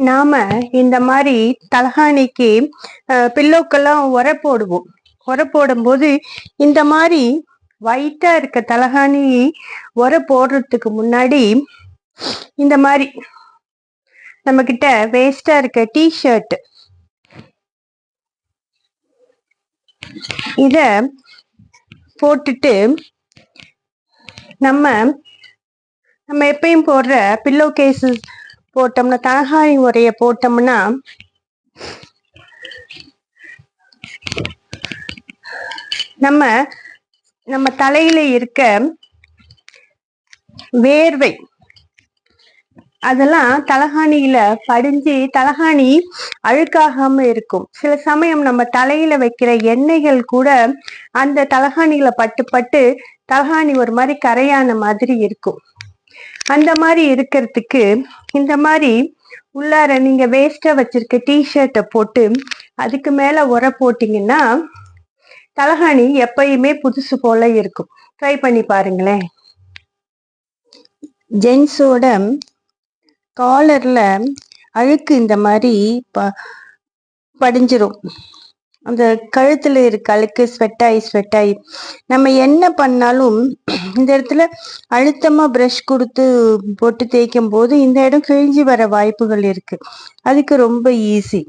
நாம இந்த மாதிரி தலகாணிக்கு பில்லோக்கெல்லாம் உர போடுவோம். உர போடும்போது இந்த மாதிரி ஒயிட்டா இருக்க தலகாணி உர போடுறதுக்கு முன்னாடி இந்த மாதிரி நம்ம கிட்ட வேஸ்டா இருக்க டிஷர்ட் இத போட்டுட்டு நம்ம நம்ம எப்பயும் போடுற பில்லோ கேசஸ் போட்டோம்னா தலகாணி உரைய போட்டோம்னா நம்ம நம்ம தலையில இருக்க வேர்வை அதெல்லாம் தலகாணியில படிஞ்சு தலகாணி அழுக்காகாம இருக்கும். சில சமயம் நம்ம தலையில வைக்கிற எண்ணெய்கள் கூட அந்த தலகாணியில பட்டு பட்டு தலகாணி ஒரு மாதிரி கரையான மாதிரி இருக்கும். அந்த மாதிரி இருக்கிறதுக்கு இந்த மாதிரி உள்ளார நீங்க வேஸ்டா வச்சிருக்க டிஷர்ட்டை போட்டு அதுக்கு மேல உர போட்டீங்கன்னா தலகாணி எப்பயுமே புதுசு போல இருக்கும். ட்ரை பண்ணி பாருங்களேன். ஜென்ஸோட காலர்ல அழுக்கு இந்த மாதிரி ப படிஞ்சிரும். அந்த கழுத்துல இருக்க அழுக்கு ஸ்வெட்டாயி ஸ்வெட்டாயி நம்ம என்ன பண்ணாலும் இந்த இடத்துல அழுத்தமா ப்ரஷ் கொடுத்து போட்டு தேய்க்கும் போது இந்த இடம் கிழிஞ்சி வர வாய்ப்புகள் இருக்கு. அதுக்கு ரொம்ப ஈஸி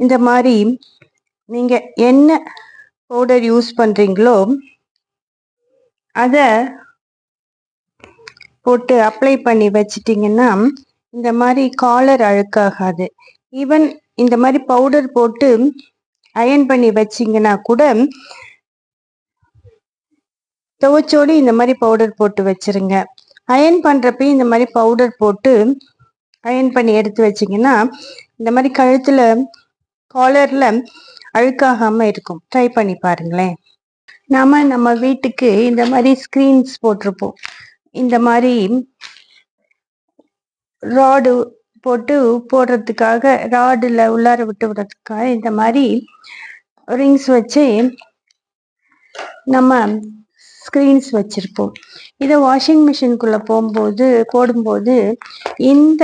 இந்த மாதிரி நீங்க என்ன பவுடர் யூஸ் பண்றீங்களோ அத போட்டு அப்ளை பண்ணி வச்சிட்டிங்கன்னா இந்த மாதிரி காலர் அழுக்காகாது. ஈவன் இந்த மாதிரி பவுடர் போட்டு அயன் பண்ணி வச்சிங்கன்னா கூட துவச்சோடு இந்த மாதிரி பவுடர் போட்டு வச்சிருங்க. அயன் பண்ணுறப்பையும் இந்த மாதிரி பவுடர் போட்டு அயன் பண்ணி எடுத்து வச்சிங்கன்னா இந்த மாதிரி கழுத்தில் காலரில் அழுக்காகாமல் இருக்கும். ட்ரை பண்ணி பாருங்களேன். நாம் நம்ம வீட்டுக்கு இந்த மாதிரி ஸ்க்ரீன்ஸ் போட்டிருப்போம். இந்த மாதிரி ராடு போட்டு போடுறதுக்காக ராடுல உள்ளார விட்டு விடுறதுக்காக இந்த மாதிரி ரிங்ஸ் வச்சு நம்ம ஸ்க்ரீன்ஸ் வச்சிருப்போம். இதை வாஷிங் மிஷின்குள்ள போகும்போது போடும்போது இந்த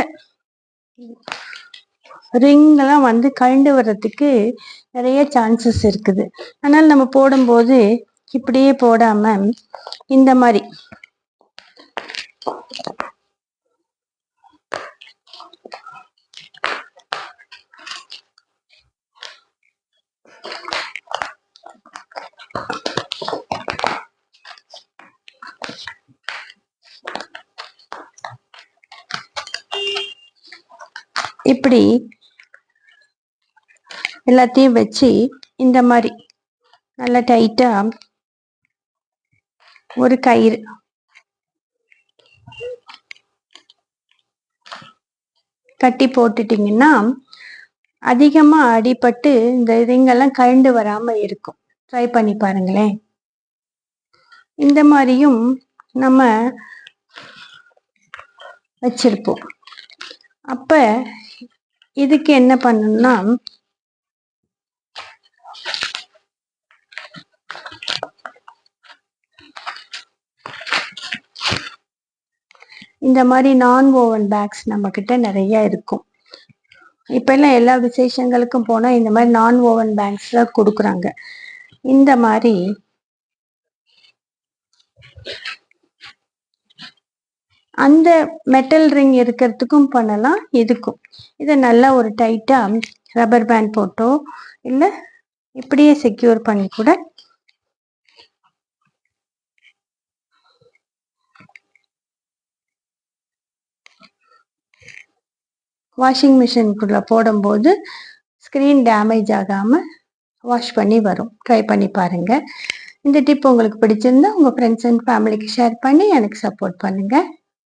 ரிங்லாம் வந்து கழண்டு வர்றதுக்கு நிறைய சான்சஸ் இருக்குது. ஆனால் நம்ம போடும்போது இப்படியே போடாம இந்த மாதிரி இப்படி எல்லாத்தையும் வச்சு இந்த மாதிரி நல்லா டைட்டா ஒரு கயிறு. கட்டி போட்டுட்டீங்கன்னா அதிகமாக அடிபட்டு இந்த ரிங்கெல்லாம் கழண்டு வராம இருக்கும். ட்ரை பண்ணி பாருங்களேன். இந்த மாதிரியும் நம்ம வச்சிருப்போம். அப்ப இதுக்கு என்ன பண்ணணும்னா இந்த மாதிரி நான் ஓவன் பேக்ஸ் நம்ம கிட்ட நிறைய இருக்கும். இப்ப எல்லாம் எல்லா விசேஷங்களுக்கும் போனா இந்த மாதிரி நான் ஓவன் பேக்ஸ் தான் கொடுக்குறாங்க. இந்த மாதிரி அந்த மெட்டல் ரிங் இருக்கிறதுக்கும் பண்ணலாம் இதுக்கும் இதை நல்லா ஒரு டைட்டாக ரப்பர் பேண்ட் போட்டோ இல்லை இப்படியே செக்யூர் பண்ணி கூட வாஷிங் மிஷின்குள்ளே போடும்போது ஸ்க்ரீன் டேமேஜ் ஆகாமல் வாஷ் பண்ணி வரும். ட்ரை பண்ணி பாருங்கள் இந்த டிப் உங்களுக்கு பிடிச்சிருந்தா உங்கள் ஃப்ரெண்ட்ஸ் அண்ட் ஃபேமிலிக்கு ஷேர் பண்ணி எனக்கு சப்போர்ட் பண்ணுங்கள்